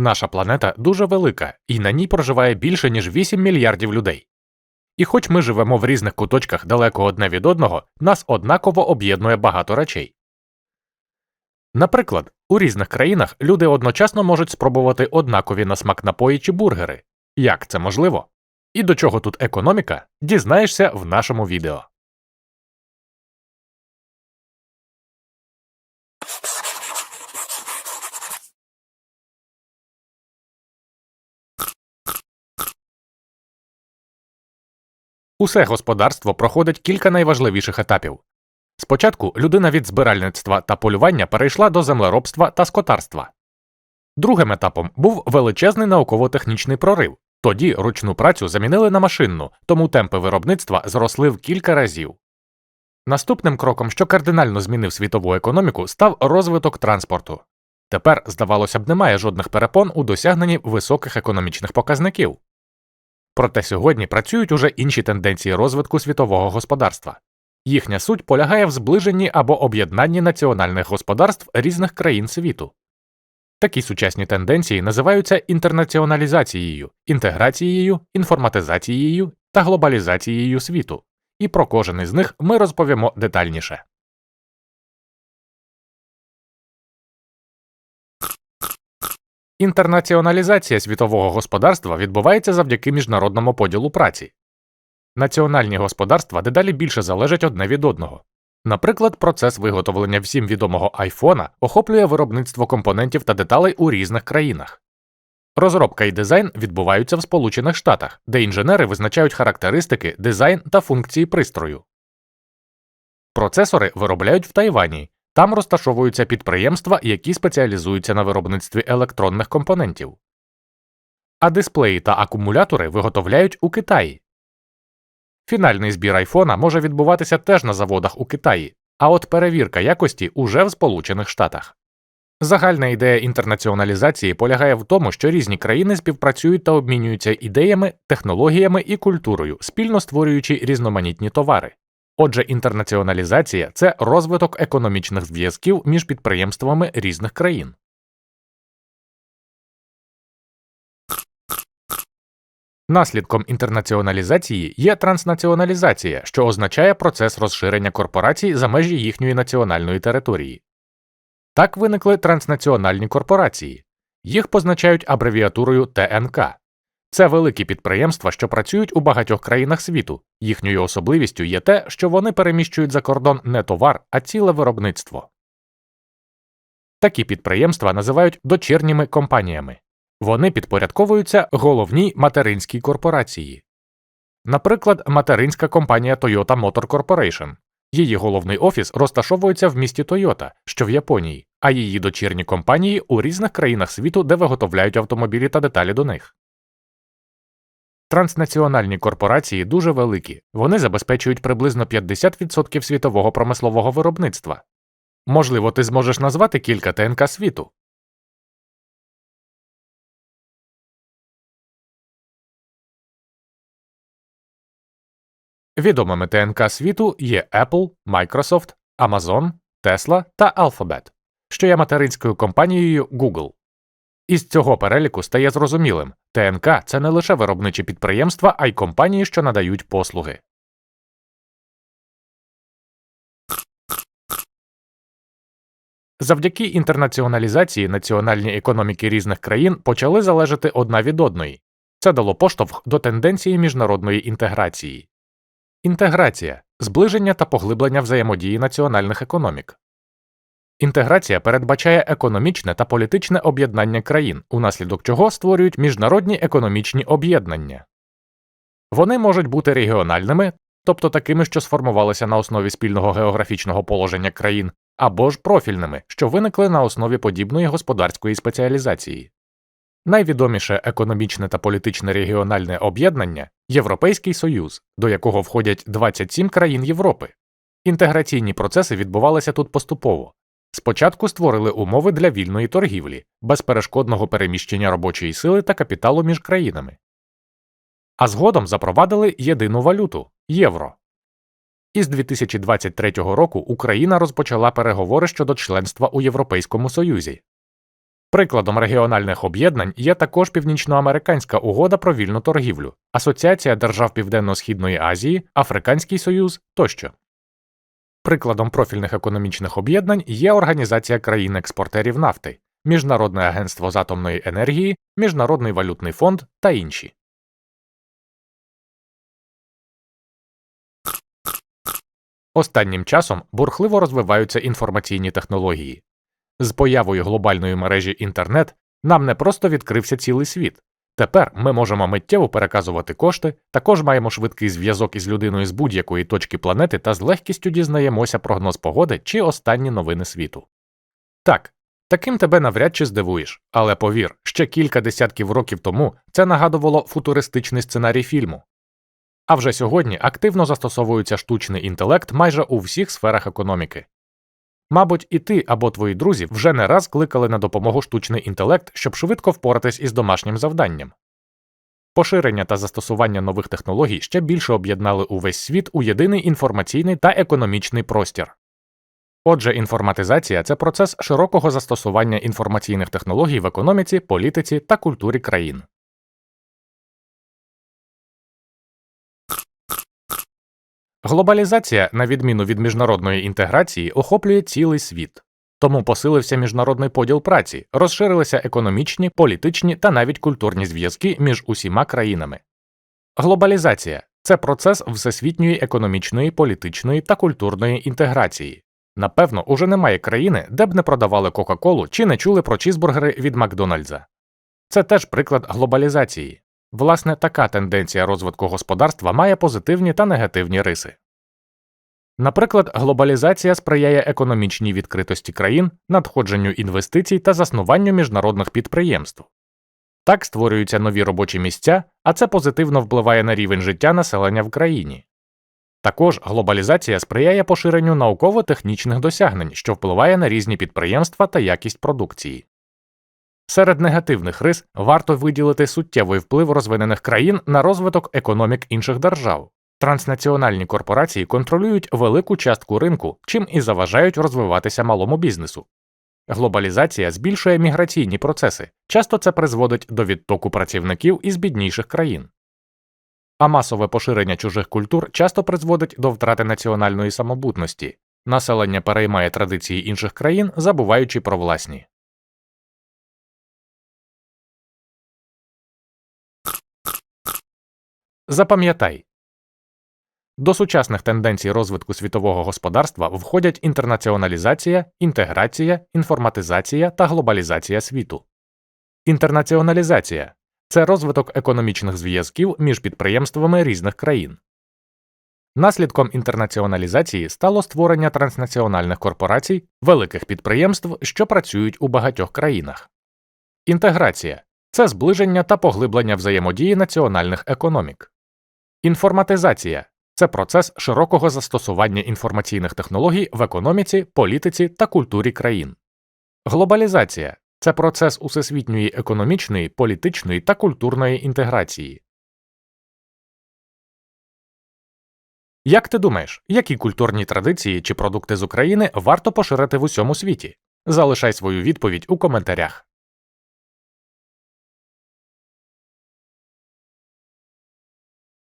Наша планета дуже велика, і на ній проживає більше ніж 8 мільярдів людей. І хоч ми живемо в різних куточках далеко одне від одного, нас однаково об'єднує багато речей. Наприклад, у різних країнах люди одночасно можуть спробувати однакові на смак напої чи бургери. Як це можливо? І до чого тут економіка, дізнаєшся в нашому відео. Усе господарство проходить кілька найважливіших етапів. Спочатку людина від збиральництва та полювання перейшла до землеробства та скотарства. Другим етапом був величезний науково-технічний прорив. Тоді ручну працю замінили на машинну, тому темпи виробництва зросли в кілька разів. Наступним кроком, що кардинально змінив світову економіку, став розвиток транспорту. Тепер, здавалося б, немає жодних перепон у досягненні високих економічних показників. Проте сьогодні працюють уже інші тенденції розвитку світового господарства. Їхня суть полягає в зближенні або об'єднанні національних господарств різних країн світу. Такі сучасні тенденції називаються інтернаціоналізацією, інтеграцією, інформатизацією та глобалізацією світу, і про кожен із них ми розповімо детальніше. Інтернаціоналізація світового господарства відбувається завдяки міжнародному поділу праці. Національні господарства дедалі більше залежать одне від одного. Наприклад, процес виготовлення всім відомого айфона охоплює виробництво компонентів та деталей у різних країнах. Розробка і дизайн відбуваються в Сполучених Штатах, де інженери визначають характеристики, дизайн та функції пристрою. Процесори виробляють в Тайвані, там розташовуються підприємства, які спеціалізуються на виробництві електронних компонентів. А дисплеї та акумулятори виготовляють у Китаї. Фінальний збір айфона може відбуватися теж на заводах у Китаї, а от перевірка якості уже в Сполучених Штатах. Загальна ідея інтернаціоналізації полягає в тому, що різні країни співпрацюють та обмінюються ідеями, технологіями і культурою, спільно створюючи різноманітні товари. Отже, інтернаціоналізація це розвиток економічних зв'язків між підприємствами різних країн. Наслідком інтернаціоналізації є транснаціоналізація, що означає процес розширення корпорацій за межі їхньої національної території. Так виникли транснаціональні корпорації. Їх позначають абревіатурою ТНК. Це великі підприємства, що працюють у багатьох країнах світу. Їхньою особливістю є те, що вони переміщують за кордон не товар, а ціле виробництво. Такі підприємства називають дочірніми компаніями. Вони підпорядковуються головній материнській корпорації. Наприклад, материнська компанія Toyota Motor Corporation. Її головний офіс розташовується в місті Тойота, що в Японії, а її дочірні компанії у різних країнах світу, де виготовляють автомобілі та деталі до них. Транснаціональні корпорації дуже великі, вони забезпечують приблизно 50% світового промислового виробництва. Можливо, ти зможеш назвати кілька ТНК світу. Відомими ТНК світу є Apple, Microsoft, Amazon, Tesla та Alphabet, що є материнською компанією Google. Із цього переліку стає зрозумілим ТНК це не лише виробничі підприємства, а й компанії, що надають послуги. Завдяки інтернаціоналізації національні економіки різних країн почали залежати одна від одної. Це дало поштовх до тенденції міжнародної інтеграції. Інтеграція зближення та поглиблення взаємодії національних економік. Інтеграція передбачає економічне та політичне об'єднання країн, унаслідок чого створюють міжнародні економічні об'єднання. Вони можуть бути регіональними, тобто такими, що сформувалися на основі спільного географічного положення країн, або ж профільними, що виникли на основі подібної господарської спеціалізації. Найвідоміше економічне та політичне регіональне об'єднання Європейський Союз, до якого входять 27 країн Європи. Інтеграційні процеси відбувалися тут поступово. Спочатку створили умови для вільної торгівлі, безперешкодного переміщення робочої сили та капіталу між країнами, а згодом запровадили єдину валюту євро. Із 2023 року Україна розпочала переговори щодо членства у Європейському Союзі. Прикладом регіональних об'єднань є також Північноамериканська угода про вільну торгівлю, Асоціація держав Південно-Східної Азії, Африканський Союз тощо. Прикладом профільних економічних об'єднань є Організація країн-експортерів нафти, Міжнародне агентство з атомної енергії, Міжнародний валютний фонд та інші. Останнім часом бурхливо розвиваються інформаційні технології. З появою глобальної мережі інтернет нам не просто відкрився цілий світ. Тепер ми можемо миттєво переказувати кошти, також маємо швидкий зв'язок із людиною з будь-якої точки планети та з легкістю дізнаємося прогноз погоди чи останні новини світу. Так, таким тебе навряд чи здивуєш, але повір, ще кілька десятків років тому це нагадувало футуристичний сценарій фільму. А вже сьогодні активно застосовується штучний інтелект майже у всіх сферах економіки. Мабуть, і ти або твої друзі вже не раз кликали на допомогу штучний інтелект, щоб швидко впоратись із домашнім завданням. Поширення та застосування нових технологій ще більше об'єднали увесь світ у єдиний інформаційний та економічний простір. Отже, інформатизація це процес широкого застосування інформаційних технологій в економіці, політиці та культурі країн. Глобалізація, на відміну від міжнародної інтеграції, охоплює цілий світ. Тому посилився міжнародний поділ праці, розширилися економічні, політичні та навіть культурні зв'язки між усіма країнами. Глобалізація це процес всесвітньої економічної, політичної та культурної інтеграції. Напевно, уже немає країни, де б не продавали Кока-Колу чи не чули про чізбургери від Макдональдса. Це теж приклад глобалізації. Власне, така тенденція розвитку господарства має позитивні та негативні риси. Наприклад, глобалізація сприяє економічній відкритості країн, надходженню інвестицій та заснуванню міжнародних підприємств. Так створюються нові робочі місця, а це позитивно впливає на рівень життя населення в країні. Також глобалізація сприяє поширенню науково-технічних досягнень, що впливає на різні підприємства та якість продукції. Серед негативних рис варто виділити суттєвий вплив розвинених країн на розвиток економік інших держав. Транснаціональні корпорації контролюють велику частку ринку, чим і заважають розвиватися малому бізнесу. Глобалізація збільшує міграційні процеси, часто це призводить до відтоку працівників із бідніших країн. А масове поширення чужих культур часто призводить до втрати національної самобутності, населення переймає традиції інших країн, забуваючи про власні. Запам'ятай до сучасних тенденцій розвитку світового господарства входять інтернаціоналізація, інтеграція, інформатизація та глобалізація світу. Інтернаціоналізація це розвиток економічних зв'язків між підприємствами різних країн. Наслідком інтернаціоналізації стало створення транснаціональних корпорацій, великих підприємств, що працюють у багатьох країнах. Інтеграція це зближення та поглиблення взаємодії національних економік. Інформатизація це процес широкого застосування інформаційних технологій в економіці, політиці та культурі країн. Глобалізація це процес усесвітньої економічної, політичної та культурної інтеграції. Як ти думаєш, які культурні традиції чи продукти з України варто поширити в усьому світі? Залишай свою відповідь у коментарях.